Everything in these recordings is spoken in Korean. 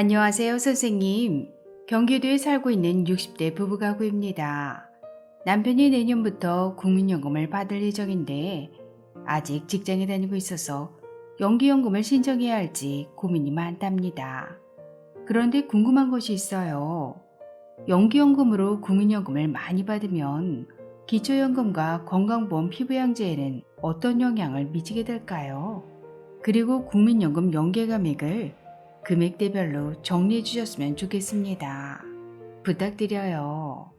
안녕하세요, 선생님. 경기도에 살고 있는 60대 부부 가구입니다. 남편이 내년부터 국민연금을 받을 예정인데 아직 직장에 다니고 있어서 연기연금을 신청해야 할지 고민이 많답니다. 그런데 궁금한 것이 있어요. 연기연금으로 국민연금을 많이 받으면 기초연금과 건강보험 피부양제에는 어떤 영향을 미치게 될까요? 그리고 국민연금 연계 금액을 금액대별로 정리해 주셨으면 좋겠습니다. 부탁드려요.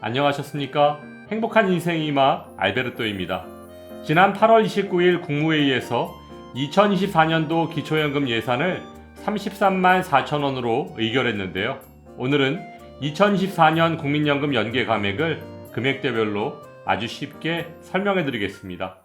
안녕하셨습니까? 행복한 인생의 맛 알베르토입니다. 지난 8월 29일 국무회의에서 2024년도 기초연금 예산을 33만 4천 원으로 의결했는데요. 오늘은 2024년 국민연금 연계 감액을 금액대별로 아주 쉽게 설명해 드리겠습니다.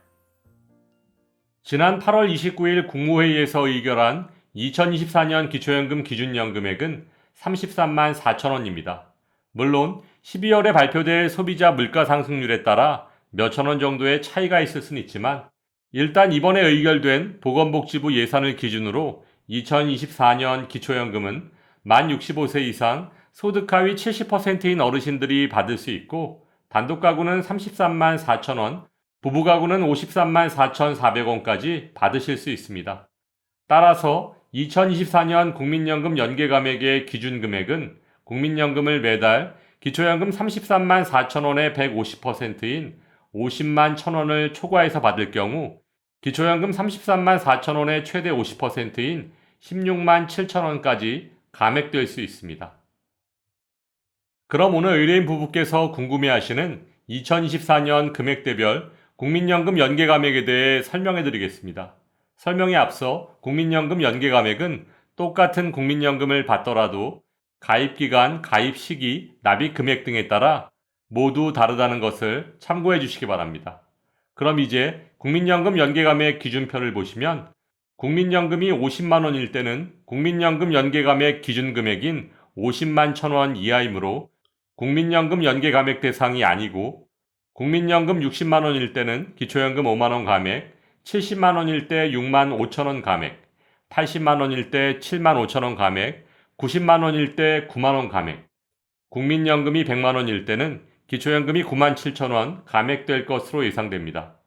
지난 8월 29일 국무회의에서 의결한 2024년 기초연금 기준연금액은 33만 4천 원입니다. 물론 12월에 발표될 소비자 물가 상승률에 따라 몇천 원 정도의 차이가 있을 수는 있지만 일단 이번에 의결된 보건복지부 예산을 기준으로 2024년 기초연금은 만 65세 이상 소득 하위 70%인 어르신들이 받을 수 있고 단독 가구는 33만 4천 원, 부부 가구는 53만 4,400원까지 받으실 수 있습니다. 따라서 2024년 국민연금 연계 감액의 기준 금액은 국민연금을 매달 기초연금 33만 4천 원의 150%인 50만 1천 원을 초과해서 받을 경우 기초연금 33만 4천 원의 최대 50%인 16만 7천 원까지 감액될 수 있습니다. 그럼 오늘 의뢰인 부부께서 궁금해하시는 2024년 금액대별 국민연금 연계 감액에 대해 설명해 드리겠습니다. 설명에 앞서 국민연금 연계 감액은 똑같은 국민연금을 받더라도 가입 기간, 가입 시기, 납입 금액 등에 따라 모두 다르다는 것을 참고해 주시기 바랍니다. 그럼 이제 국민연금 연계감액 기준표를 보시면 국민연금이 50만 원일 때는 국민연금 연계감액 기준 금액인 50만 천 원 이하이므로 국민연금 연계감액 대상이 아니고 국민연금 60만 원일 때는 기초연금 5만 원 감액, 70만 원일 때 6만 5천 원 감액, 80만 원일 때 7만 5천 원 감액, 90만 원일 때 9만 원 감액, 국민연금이 100만 원일 때는 기초연금이 9만 7천 원 감액될 것으로 예상됩니다.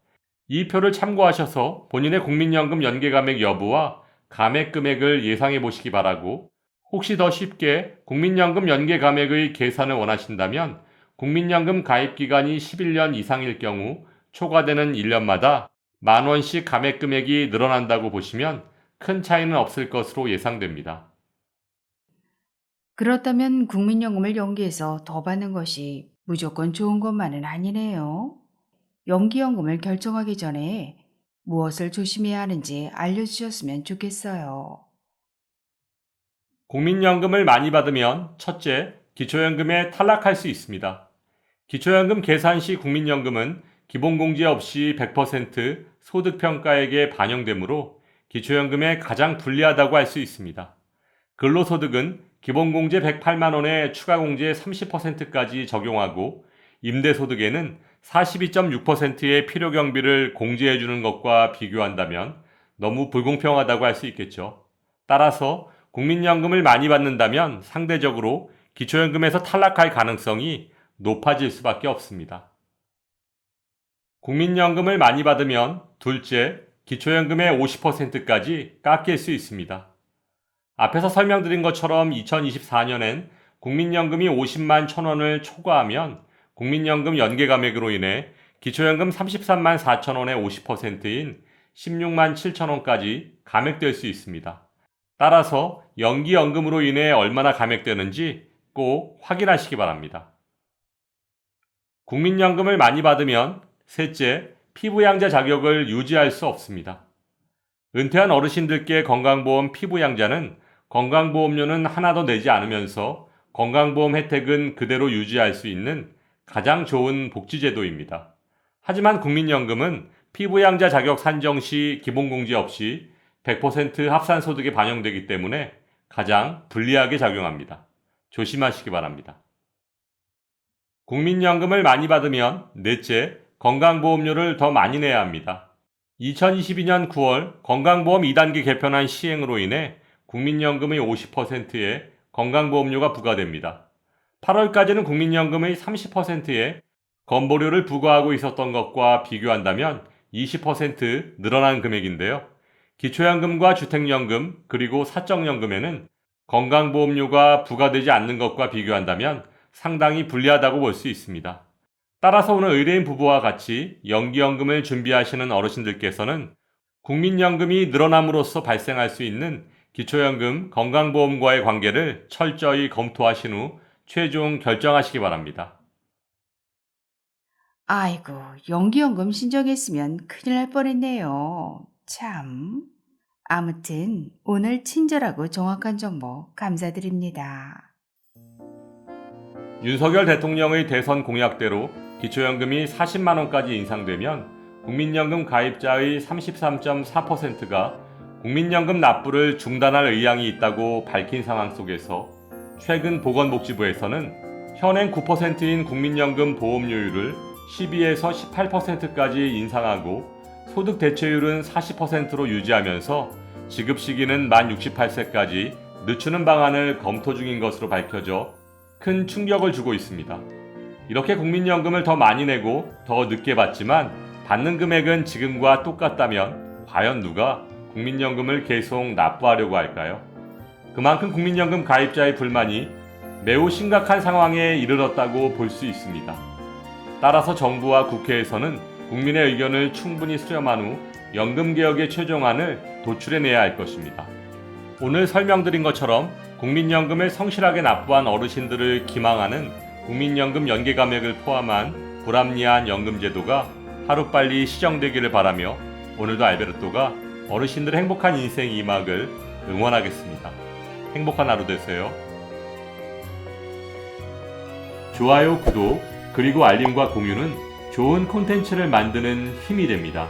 이 표를 참고하셔서 본인의 국민연금 연계 감액 여부와 감액 금액을 예상해 보시기 바라고 혹시 더 쉽게 국민연금 연계 감액의 계산을 원하신다면 국민연금 가입 기간이 11년 이상일 경우 초과되는 1년마다 만 원씩 감액 금액이 늘어난다고 보시면 큰 차이는 없을 것으로 예상됩니다. 그렇다면 국민연금을 연기해서 더 받는 것이 무조건 좋은 것만은 아니네요. 연기연금을 결정하기 전에 무엇을 조심해야 하는지 알려주셨으면 좋겠어요. 국민연금을 많이 받으면 첫째, 기초연금에 탈락할 수 있습니다. 기초연금 계산 시 국민연금은 기본공제 없이 100% 소득평가액에 반영되므로 기초연금에 가장 불리하다고 할 수 있습니다. 근로소득은 기본공제 108만 원에 추가공제 30%까지 적용하고 임대소득에는 42.6%의 필요 경비를 공제해 주는 것과 비교한다면 너무 불공평하다고 할 수 있겠죠. 따라서 국민연금을 많이 받는다면 상대적으로 기초연금에서 탈락할 가능성이 높아질 수밖에 없습니다. 국민연금을 많이 받으면 둘째, 기초연금의 50%까지 깎일 수 있습니다. 앞에서 설명드린 것처럼 2024년엔 국민연금이 50만 천 원을 초과하면 국민연금 연계 감액으로 인해 기초연금 33만 4천 원의 50%인 16만 7천 원까지 감액될 수 있습니다. 따라서 연기연금으로 인해 얼마나 감액되는지 꼭 확인하시기 바랍니다. 국민연금을 많이 받으면 셋째, 피부양자 자격을 유지할 수 없습니다. 은퇴한 어르신들께 건강보험 피부양자는 건강보험료는 하나도 내지 않으면서 건강보험 혜택은 그대로 유지할 수 있는 가장 좋은 복지제도입니다. 하지만 국민연금은 피부양자 자격 산정 시 기본공제 없이 100% 합산소득에 반영되기 때문에 가장 불리하게 작용합니다. 조심하시기 바랍니다. 국민연금을 많이 받으면 넷째, 건강보험료를 더 많이 내야 합니다. 2022년 9월 건강보험 2단계 개편안 시행으로 인해 국민연금의 50%에 건강보험료가 부과됩니다. 8월까지는 국민연금의 30%에 건보료를 부과하고 있었던 것과 비교한다면 20% 늘어난 금액인데요. 기초연금과 주택연금 그리고 사적연금에는 건강보험료가 부과되지 않는 것과 비교한다면 상당히 불리하다고 볼 수 있습니다. 따라서 오늘 의뢰인 부부와 같이 연기연금을 준비하시는 어르신들께서는 국민연금이 늘어남으로써 발생할 수 있는 기초연금, 건강보험과의 관계를 철저히 검토하신 후 최종 결정하시기 바랍니다. 아이고, 연기연금 신청했으면 큰일 날 뻔했네요. 참. 아무튼 오늘 친절하고 정확한 정보 감사드립니다. 윤석열 대통령의 대선 공약대로 기초연금이 40만 원까지 인상되면 국민연금 가입자의 33.4%가 국민연금 납부를 중단할 의향이 있다고 밝힌 상황 속에서 최근 보건복지부에서는 현행 9%인 국민연금 보험료율을 12에서 18%까지 인상하고 소득 대체율은 40%로 유지하면서 지급 시기는 만 68세까지 늦추는 방안을 검토 중인 것으로 밝혀져 큰 충격을 주고 있습니다. 이렇게 국민연금을 더 많이 내고 더 늦게 받지만 받는 금액은 지금과 똑같다면 과연 누가 국민연금을 계속 납부하려고 할까요? 그만큼 국민연금 가입자의 불만이 매우 심각한 상황에 이르렀다고 볼 수 있습니다. 따라서 정부와 국회에서는 국민의 의견을 충분히 수렴한 후 연금개혁의 최종안을 도출해내야 할 것입니다. 오늘 설명드린 것처럼 국민연금을 성실하게 납부한 어르신들을 기망하는 국민연금 연계 감액을 포함한 불합리한 연금제도가 하루빨리 시정되기를 바라며 오늘도 알베르토가 어르신들의 행복한 인생 2막을 응원하겠습니다. 행복한 하루 되세요. 좋아요, 구독, 그리고 알림과 공유는 좋은 콘텐츠를 만드는 힘이 됩니다.